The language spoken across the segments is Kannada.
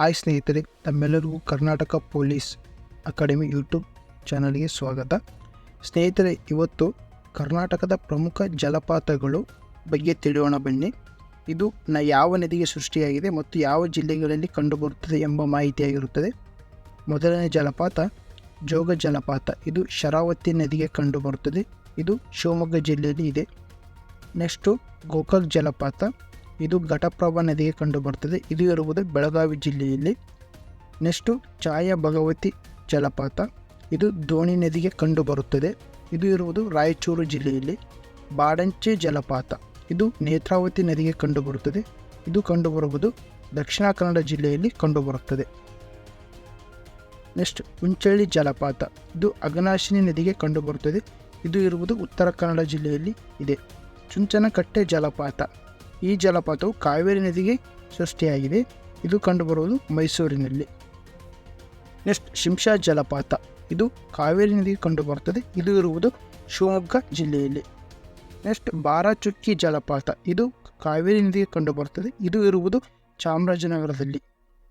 ಹಾಯ್ ಸ್ನೇಹಿತರೆ, ತಮ್ಮೆಲ್ಲರಿಗೂ ಕರ್ನಾಟಕ ಪೊಲೀಸ್ ಅಕಾಡೆಮಿ ಯೂಟ್ಯೂಬ್ ಚಾನಲ್ಗೆ ಸ್ವಾಗತ. ಸ್ನೇಹಿತರೆ, ಇವತ್ತು ಕರ್ನಾಟಕದ ಪ್ರಮುಖ ಜಲಪಾತಗಳು ಬಗ್ಗೆ ತಿಳಿಯೋಣ ಬನ್ನಿ. ಇದು ನ ಯಾವ ನದಿಗೆ ಸೃಷ್ಟಿಯಾಗಿದೆ ಮತ್ತು ಯಾವ ಜಿಲ್ಲೆಗಳಲ್ಲಿ ಕಂಡುಬರುತ್ತದೆ ಎಂಬ ಮಾಹಿತಿಯಾಗಿರುತ್ತದೆ. ಮೊದಲನೇ ಜಲಪಾತ ಜೋಗ ಜಲಪಾತ. ಇದು ಶರಾವತಿ ನದಿಗೆ ಕಂಡುಬರುತ್ತದೆ. ಇದು ಶಿವಮೊಗ್ಗ ಜಿಲ್ಲೆಯಲ್ಲಿ ಇದೆ. ನೆಕ್ಸ್ಟು ಗೋಕಾಕ್ ಜಲಪಾತ. ಇದು ಘಟಪ್ರಭಾ ನದಿಗೆ ಕಂಡುಬರುತ್ತದೆ. ಇದು ಇರುವುದು ಬೆಳಗಾವಿ ಜಿಲ್ಲೆಯಲ್ಲಿ. ನೆಕ್ಸ್ಟು ಛಾಯಾ ಭಗವತಿ ಜಲಪಾತ. ಇದು ದೋಣಿ ನದಿಗೆ ಕಂಡುಬರುತ್ತದೆ. ಇದು ಇರುವುದು ರಾಯಚೂರು ಜಿಲ್ಲೆಯಲ್ಲಿ. ಬಾಡಂಚೆ ಜಲಪಾತ. ಇದು ನೇತ್ರಾವತಿ ನದಿಗೆ ಕಂಡುಬರುತ್ತದೆ. ಇದು ಕಂಡುಬರುವುದು ದಕ್ಷಿಣ ಕನ್ನಡ ಜಿಲ್ಲೆಯಲ್ಲಿ ಕಂಡುಬರುತ್ತದೆ. ನೆಕ್ಸ್ಟ್ ಉಂಚಳ್ಳಿ ಜಲಪಾತ. ಇದು ಅಗನಾಶಿನಿ ನದಿಗೆ ಕಂಡುಬರುತ್ತದೆ. ಇದು ಇರುವುದು ಉತ್ತರ ಕನ್ನಡ ಜಿಲ್ಲೆಯಲ್ಲಿ ಇದೆ. ಚುಂಚನಕಟ್ಟೆ ಜಲಪಾತ. ಈ ಜಲಪಾತವು ಕಾವೇರಿ ನದಿಗೆ ಸೃಷ್ಟಿಯಾಗಿದೆ. ಇದು ಕಂಡುಬರುವುದು ಮೈಸೂರಿನಲ್ಲಿ. ನೆಕ್ಸ್ಟ್ ಶಿಂಷಾ ಜಲಪಾತ. ಇದು ಕಾವೇರಿ ನದಿಗೆ ಕಂಡುಬರುತ್ತದೆ. ಇದು ಇರುವುದು ಶಿವಮೊಗ್ಗ ಜಿಲ್ಲೆಯಲ್ಲಿ. ನೆಕ್ಸ್ಟ್ ಬಾರಾಚುಕ್ಕಿ ಜಲಪಾತ. ಇದು ಕಾವೇರಿ ನದಿಗೆ ಕಂಡುಬರುತ್ತದೆ. ಇದು ಇರುವುದು ಚಾಮರಾಜನಗರದಲ್ಲಿ.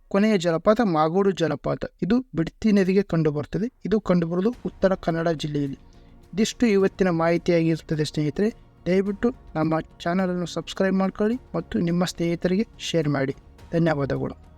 ಕೊನೆಯ ಜಲಪಾತ ಮಾಗೋಡು ಜಲಪಾತ. ಇದು ಬಿಡ್ತಿ ನದಿಗೆ ಕಂಡುಬರುತ್ತದೆ. ಇದು ಕಂಡುಬರುವುದು ಉತ್ತರ ಕನ್ನಡ ಜಿಲ್ಲೆಯಲ್ಲಿ. ಇದಿಷ್ಟು ಇವತ್ತಿನ ಮಾಹಿತಿಯಾಗಿರುತ್ತದೆ ಸ್ನೇಹಿತರೆ. ದಯವಿಟ್ಟು ನಮ್ಮ ಚಾನಲನ್ನು ಸಬ್ಸ್ಕ್ರೈಬ್ ಮಾಡ್ಕೊಳ್ಳಿ ಮತ್ತು ನಿಮ್ಮ ಸ್ನೇಹಿತರಿಗೆ ಶೇರ್ ಮಾಡಿ. ಧನ್ಯವಾದಗಳು.